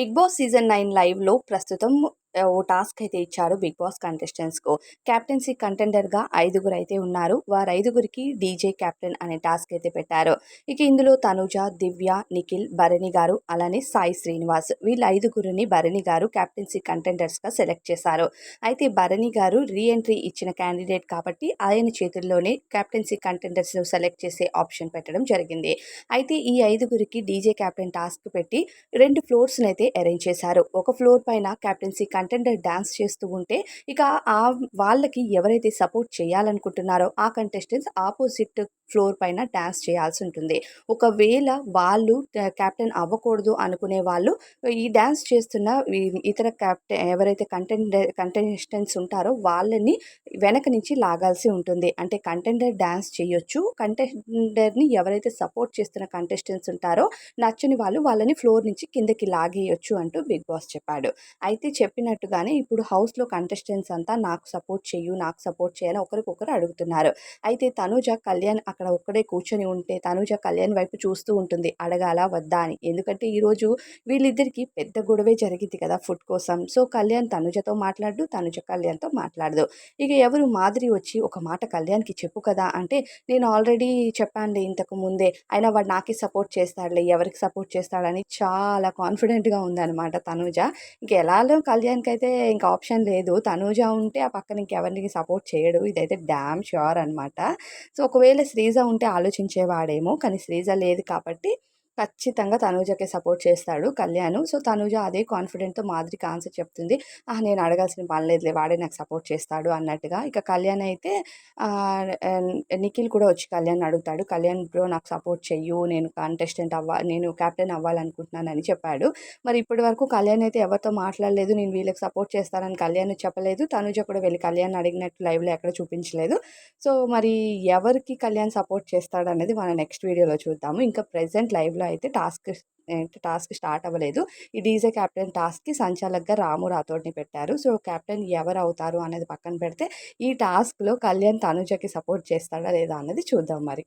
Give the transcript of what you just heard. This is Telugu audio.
బిగ్ బాస్ సీజన్ నైన్ లైవ్లో ప్రస్తుతం ఓ టాస్క్ అయితే ఇచ్చారు బిగ్ బాస్ కంటెస్టెంట్స్కు. క్యాప్టెన్సీ కంటెండర్గా ఐదుగురు అయితే ఉన్నారు. వారు ఐదుగురికి డీజే క్యాప్టెన్ అనే టాస్క్ అయితే పెట్టారు. ఇక ఇందులో తనుజ దివ్య నిఖిల్ భరణి గారు అలానే సాయి శ్రీనివాస్ వీళ్ళ ఐదుగురిని భరణి గారు క్యాప్టెన్సీ కంటెండర్స్గా సెలెక్ట్ చేశారు. అయితే భరణి గారు రీఎంట్రీ ఇచ్చిన క్యాండిడేట్ కాబట్టి ఆయన చేతుల్లోనే క్యాప్టెన్సీ కంటెండర్స్ను సెలెక్ట్ చేసే ఆప్షన్ పెట్టడం జరిగింది. అయితే ఈ ఐదుగురికి డీజే క్యాప్టెన్ టాస్క్ పెట్టి రెండు ఫ్లోర్స్ని అయితే అరేంజ్ చేశారు. ఒక ఫ్లోర్ పైన క్యాప్టెన్సీ కంటెండర్ డ్యాన్స్ చేస్తూ ఉంటే ఇక ఆ వాళ్ళకి ఎవరైతే సపోర్ట్ చేయాలనుకుంటున్నారో ఆ కంటెస్టెంట్స్ ఆపోజిట్ ఫ్లోర్ పైన డ్యాన్స్ చేయాల్సి ఉంటుంది. ఒకవేళ వాళ్ళు క్యాప్టెన్ అవ్వకూడదు అనుకునే వాళ్ళు ఈ డ్యాన్స్ చేస్తున్న ఇతర క్యాప్టెన్ ఎవరైతే కంటెండర్ కంటెస్టెంట్స్ ఉంటారో వాళ్ళని వెనక నుంచి లాగాల్సి ఉంటుంది. అంటే కంటెండర్ డ్యాన్స్ చేయొచ్చు. కంటెండర్ని ఎవరైతే సపోర్ట్ చేస్తున్న కంటెస్టెంట్స్ ఉంటారో నచ్చని వాళ్ళు వాళ్ళని ఫ్లోర్ నుంచి కిందకి లాగేయొచ్చు అంటూ బిగ్ బాస్ చెప్పాడు. అయితే చెప్పినట్టుగానే ఇప్పుడు హౌస్లో కంటెస్టెంట్స్ అంతా నాకు సపోర్ట్ చేయు నాకు సపోర్ట్ చేయాలని ఒకరికొకరు అడుగుతున్నారు. అయితే తనుజ కళ్యాణ్ అక్కడ ఒక్కడే కూర్చొని ఉంటే తనుజ కళ్యాణ్ వైపు చూస్తూ ఉంటుంది. అడగాల వద్దా అని. ఎందుకంటే ఈరోజు వీళ్ళిద్దరికి పెద్ద గొడవే జరిగింది కదా ఫుడ్ కోసం. సో కళ్యాణ్ తనుజతో మాట్లాడు తనుజ కళ్యాణ్తో మాట్లాడదు. ఇక ఎవరు మాదిరి వచ్చి ఒక మాట కళ్యాణ్కి చెప్పు కదా అంటే నేను ఆల్రెడీ చెప్పానులే ఇంతకు ముందే. అయినా వాడు నాకే సపోర్ట్ చేస్తాడులే ఎవరికి సపోర్ట్ చేస్తాడని చాలా కాన్ఫిడెంట్గా ఉందన్నమాట తనుజ. ఇంక ఎలాలో కళ్యాణ్కి అయితే ఇంకా ఆప్షన్ లేదు. తనుజ ఉంటే ఆ పక్కన ఇంకెవరికి సపోర్ట్ చేయడు. ఇదైతే డ్యామ్ ష్యూర్ అనమాట సో ఒకవేళ శ్రీ శ్రీజ ఉంటే ఆలోచించేవాడేమో కానీ శ్రీజ లేదు కాబట్టి ఖచ్చితంగా తనూజకే సపోర్ట్ చేస్తాడు కళ్యాణ్. సో తనూజ అదే కాన్ఫిడెంట్తో మాదిరికి ఆన్సర్ చెప్తుంది. "ఆ, నేను అడగాల్సిన పని లేదులే వాడే నాకు సపోర్ట్ చేస్తాడు అన్నట్టుగా. ఇక కళ్యాణ్ అయితే నిఖిల్ కూడా వచ్చి కళ్యాణ్ అడుగుతాడు. కళ్యాణ్ బ్రో నాకు సపోర్ట్ చెయ్యు నేను కంటెస్టెంట్ అవ్వ నేను కెప్టెన్ అవ్వాలనుకుంటున్నానని చెప్పాడు. మరి ఇప్పటి వరకు కళ్యాణ్ అయితే ఎవరితో మాట్లాడలేదు. నేను వీళ్ళకి సపోర్ట్ చేస్తానని కళ్యాణ్ చెప్పలేదు. తనూజ కూడా వెళ్ళి కళ్యాణ్ అడిగినట్టు లైవ్లో ఎక్కడ చూపించలేదు. సో మరి ఎవరికి కళ్యాణ్ సపోర్ట్ చేస్తాడు అనేది మనం నెక్స్ట్ వీడియోలో చూద్దాము. ఇంకా ప్రజెంట్ లైవ్లో అయితే టాస్క్ టాస్క్ స్టార్ట్ అవ్వలేదు. ఈ డీజే కెప్టెన్ టాస్క్కి సంచాలక్గా రాము రాథోడ్ని పెట్టారు. సో కెప్టెన్ ఎవరు అవుతారు అనేది పక్కన పెడితే ఈ టాస్క్లో కళ్యాణ్ తనుజకి సపోర్ట్ చేస్తాడా లేదా అన్నది చూద్దాం మరి.